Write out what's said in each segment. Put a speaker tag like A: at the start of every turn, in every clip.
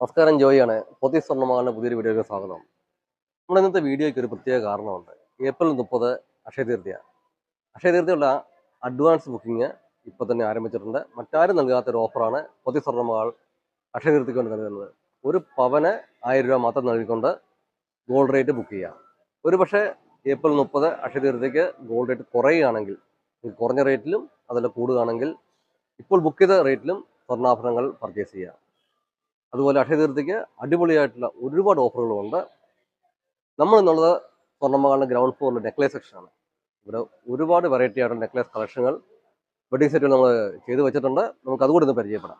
A: നമസ്കാരം ജോയിയാണ്. പൊതി സ്വർണമാകുന്ന പുതിയൊരു വീഡിയോയ്ക്ക് സ്വാഗതം. നമ്മുടെ ഇന്നത്തെ വീഡിയോയ്ക്ക് ഒരു പ്രത്യേക കാരണമുണ്ട്. ഏപ്രിൽ മുപ്പത് അക്ഷയ തീർത്തിയ അക്ഷയ അഡ്വാൻസ് ബുക്കിംഗ് ഇപ്പോൾ തന്നെ ആരംഭിച്ചിട്ടുണ്ട്. മറ്റാരും നൽകാത്ത ഒരു ഓഫറാണ് പൊതി സ്വർണമകൾ അക്ഷയ വേണ്ടി നൽകുന്നത്. ഒരു പവന് ആയിരം രൂപ മാത്രം നൽകിക്കൊണ്ട് ഗോൾഡ് റേറ്റ് ബുക്ക് ചെയ്യാം. ഒരു പക്ഷേ ഏപ്രിൽ മുപ്പത് അക്ഷയ ഗോൾഡ് റേറ്റ് കുറയുകയാണെങ്കിൽ കുറഞ്ഞ റേറ്റിലും അതല്ല കൂടുകയാണെങ്കിൽ ഇപ്പോൾ ബുക്ക് ചെയ്ത റേറ്റിലും സ്വർണാഭരണങ്ങൾ പർച്ചേസ് ചെയ്യാം. അതുപോലെ അക്ഷയതീർത്ഥിക്ക് അടിപൊളിയായിട്ടുള്ള ഒരുപാട് ഓഫറുകളുണ്ട്. നമ്മൾ സ്വർണമകളുടെ ഗ്രൗണ്ട് ഫ്ലോറിന്റെ നെക്ലേസ് സെക്ഷനാണ് ഇവിടെ ഒരുപാട് വെറൈറ്റി ആയിട്ടുള്ള നെക്ലേസ് കളക്ഷനുകൾ വെഡിങ് സെറ്റുകൾ നമ്മൾ ചെയ്തു വെച്ചിട്ടുണ്ട്. നമുക്ക് അതുകൂടി ഒന്ന് പരിചയപ്പെടാം.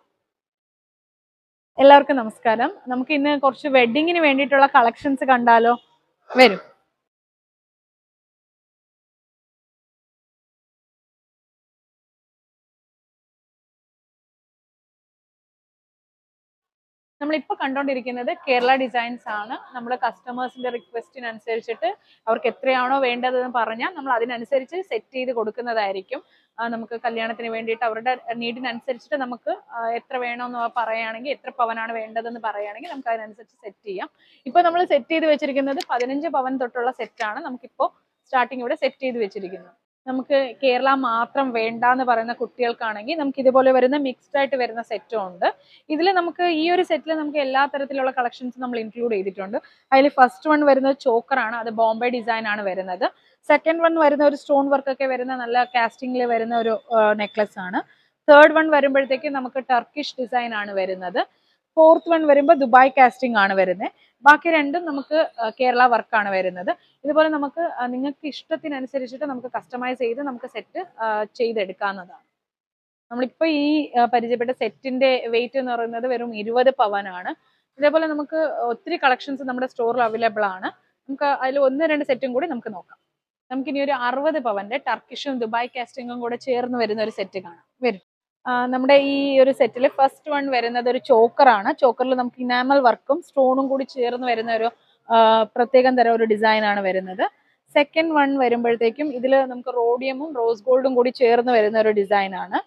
B: എല്ലാവർക്കും നമസ്കാരം. നമുക്ക് ഇന്ന് കുറച്ച് വെഡിങ്ങിന് വേണ്ടിയിട്ടുള്ള കളക്ഷൻസ് കണ്ടാലോ? വരും. നമ്മളിപ്പോൾ കണ്ടുകൊണ്ടിരിക്കുന്നത് കേരള ഡിസൈൻസ് ആണ്. നമ്മുടെ കസ്റ്റമേഴ്സിന്റെ റിക്വസ്റ്റിനനുസരിച്ചിട്ട് അവർക്ക് എത്രയാണോ വേണ്ടതെന്ന് പറഞ്ഞാൽ നമ്മൾ അതിനനുസരിച്ച് സെറ്റ് ചെയ്ത് കൊടുക്കുന്നതായിരിക്കും. നമുക്ക് കല്യാണത്തിന് വേണ്ടിയിട്ട് അവരുടെ നീഡിനനുസരിച്ചിട്ട് നമുക്ക് എത്ര വേണമെന്ന് പറയുകയാണെങ്കിൽ എത്ര പവനാണ് വേണ്ടതെന്ന് പറയുകയാണെങ്കിൽ നമുക്ക് അതിനനുസരിച്ച് സെറ്റ് ചെയ്യാം. ഇപ്പോൾ നമ്മൾ സെറ്റ് ചെയ്ത് വെച്ചിരിക്കുന്നത് പതിനഞ്ച് പവൻ തൊട്ടുള്ള സെറ്റാണ് നമുക്കിപ്പോൾ സ്റ്റാർട്ടിങ് ഇവിടെ സെറ്റ് ചെയ്ത് വെച്ചിരിക്കുന്നത് നമുക്ക് കേരള മാത്രം വേണ്ട എന്ന് പറയുന്ന കുട്ടികൾക്കാണെങ്കിൽ നമുക്ക് ഇതുപോലെ വരുന്ന മിക്സ്ഡ് ആയിട്ട് വരുന്ന സെറ്റും ഉണ്ട്. ഇതിൽ നമുക്ക് ഈ ഒരു സെറ്റിൽ നമുക്ക് എല്ലാ തരത്തിലുള്ള കളക്ഷൻസ് നമ്മൾ ഇൻക്ലൂഡ് ചെയ്തിട്ടുണ്ട്. അതിൽ ഫസ്റ്റ് വൺ വരുന്നത് ചോക്കറാണ് അത് ബോംബെ ഡിസൈൻ ആണ് വരുന്നത്. സെക്കൻഡ് വൺ വരുന്ന ഒരു സ്റ്റോൺ വർക്ക് ഒക്കെ വരുന്ന നല്ല കാസ്റ്റിംഗിൽ വരുന്ന ഒരു നെക്ലസ് ആണ്. തേർഡ് വൺ വരുമ്പോഴത്തേക്ക് നമുക്ക് ടർക്കിഷ് ഡിസൈൻ ആണ് വരുന്നത്. ഫോർത്ത് വൺ വരുമ്പോൾ ദുബായ് കാസ്റ്റിംഗ് ആണ് വരുന്നത്. ബാക്കി രണ്ടും നമുക്ക് കേരള വർക്കാണ് വരുന്നത്. ഇതുപോലെ നമുക്ക് നിങ്ങൾക്ക് ഇഷ്ടത്തിനനുസരിച്ചിട്ട് നമുക്ക് കസ്റ്റമൈസ് ചെയ്ത് നമുക്ക് സെറ്റ് ചെയ്തെടുക്കാവുന്നതാണ്. നമ്മളിപ്പോൾ ഈ പരിചയപ്പെട്ട സെറ്റിന്റെ വെയിറ്റ് എന്ന് പറയുന്നത് വെറും ഇരുപത് പവനാണ് ഇതേപോലെ നമുക്ക് ഒത്തിരി കളക്ഷൻസ് നമ്മുടെ സ്റ്റോറിൽ അവൈലബിൾ ആണ്. നമുക്ക് അതിൽ ഒന്ന് രണ്ട് സെറ്റും കൂടി നമുക്ക് നോക്കാം. നമുക്കിനി ഒരു അറുപത് പവന്റെ ടർക്കിഷും ദുബായ് കാസ്റ്റിംഗും കൂടെ ചേർന്ന് വരുന്ന ഒരു സെറ്റ് കാണാം. വരും. നമ്മുടെ ഈ ഒരു സെറ്റിൽ ഫസ്റ്റ് വൺ വരുന്നത് ഒരു ചോക്കറാണ് ചോക്കറിൽ നമുക്ക് ഇനാമൽ വർക്കും സ്റ്റോണും കൂടി ചേർന്ന് വരുന്ന ഒരു പ്രത്യേകം തരം ഒരു ഡിസൈനാണ് വരുന്നത്. സെക്കൻഡ് വൺ വരുമ്പോഴത്തേക്കും ഇതിൽ നമുക്ക് റോഡിയമും റോസ് ഗോൾഡും കൂടി ചേർന്ന് വരുന്ന ഒരു ഡിസൈനാണ്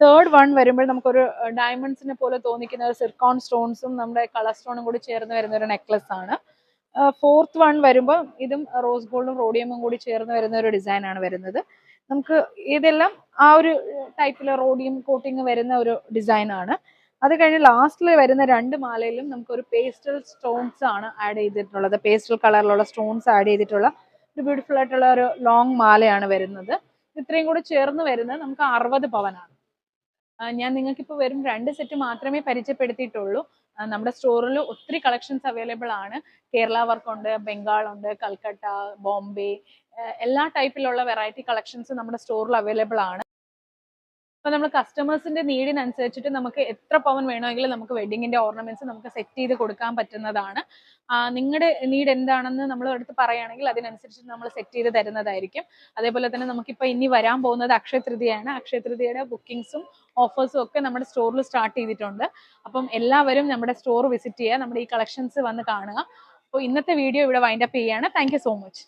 B: തേർഡ് വൺ വരുമ്പോൾ നമുക്കൊരു ഡയമണ്ട്സിനെ പോലെ തോന്നിക്കുന്ന ഒരു സിർക്കോൺ സ്റ്റോൺസും നമ്മുടെ കളർ സ്റ്റോണും കൂടി ചേർന്ന് വരുന്ന ഒരു നെക്ലസ് ആണ്. ഫോർത്ത് വൺ വരുമ്പോൾ ഇതും റോസ് ഗോൾഡും റോഡിയമും കൂടി ചേർന്ന് വരുന്ന ഒരു ഡിസൈനാണ് വരുന്നത്. നമുക്ക് ഇതെല്ലാം ആ ഒരു ടൈപ്പിൽ റോഡിയം കോട്ടിങ് വരുന്ന ഒരു ഡിസൈനാണ് അത് കഴിഞ്ഞ് ലാസ്റ്റിൽ വരുന്ന രണ്ട് മാലയിലും നമുക്ക് ഒരു പേസ്റ്റൽ സ്റ്റോൺസ് ആണ് ആഡ് ചെയ്തിട്ടുള്ളത്. പേസ്റ്റൽ കളറിലുള്ള സ്റ്റോൺസ് ആഡ് ചെയ്തിട്ടുള്ള ഒരു ബ്യൂട്ടിഫുൾ ആയിട്ടുള്ള ഒരു ലോങ് മാലയാണ് വരുന്നത്. ഇത്രയും കൂടി ചേർന്ന് വരുന്നത് നമുക്ക് അറുപത് പവനാണ്. ഞാൻ നിങ്ങൾക്ക് ഇപ്പോൾ വെറും രണ്ട് സെറ്റ് മാത്രമേ പരിചയപ്പെടുത്തിയിട്ടുള്ളൂ. നമ്മുടെ സ്റ്റോറിൽ ഒത്തിരി കളക്ഷൻസ് അവൈലബിൾ ആണ്. കേരള വർക്ക് ഉണ്ട് ബംഗാൾ ഉണ്ട് കൽക്കട്ട ബോംബെ എല്ലാ ടൈപ്പിലുള്ള വെറൈറ്റി കളക്ഷൻസ് നമ്മുടെ സ്റ്റോറിൽ അവൈലബിൾ ആണ്. അപ്പൊ നമ്മൾ കസ്റ്റമേഴ്സിന്റെ നീഡിനനുസരിച്ചിട്ട് നമുക്ക് എത്ര പവൻ വേണമെങ്കിലും നമുക്ക് വെഡിങ്ങിന്റെ ഓർണമെന്റ്സ് നമുക്ക് സെറ്റ് ചെയ്ത് കൊടുക്കാൻ പറ്റുന്നതാണ്. നിങ്ങളുടെ നീഡ് എന്താണെന്ന് നമ്മൾ എടുത്ത് പറയുകയാണെങ്കിൽ അതിനനുസരിച്ച് നമ്മൾ സെറ്റ് ചെയ്ത് തരുന്നതായിരിക്കും. അതേപോലെ തന്നെ നമുക്കിപ്പോൾ ഇനി വരാൻ പോകുന്നത് അക്ഷയ തൃതീയയാണ്. അക്ഷയ തൃതീയയുടെ ബുക്കിംഗ്സും ഓഫേഴ്സും ഒക്കെ നമ്മുടെ സ്റ്റോറിൽ സ്റ്റാർട്ട് ചെയ്തിട്ടുണ്ട്. അപ്പം എല്ലാവരും നമ്മുടെ സ്റ്റോർ വിസിറ്റ് ചെയ്യുക നമ്മുടെ ഈ കളക്ഷൻസ് വന്ന് കാണുക. അപ്പോൾ ഇന്നത്തെ വീഡിയോ ഇവിടെ വൈൻഡപ്പ് ചെയ്യുകയാണ്. Thank so much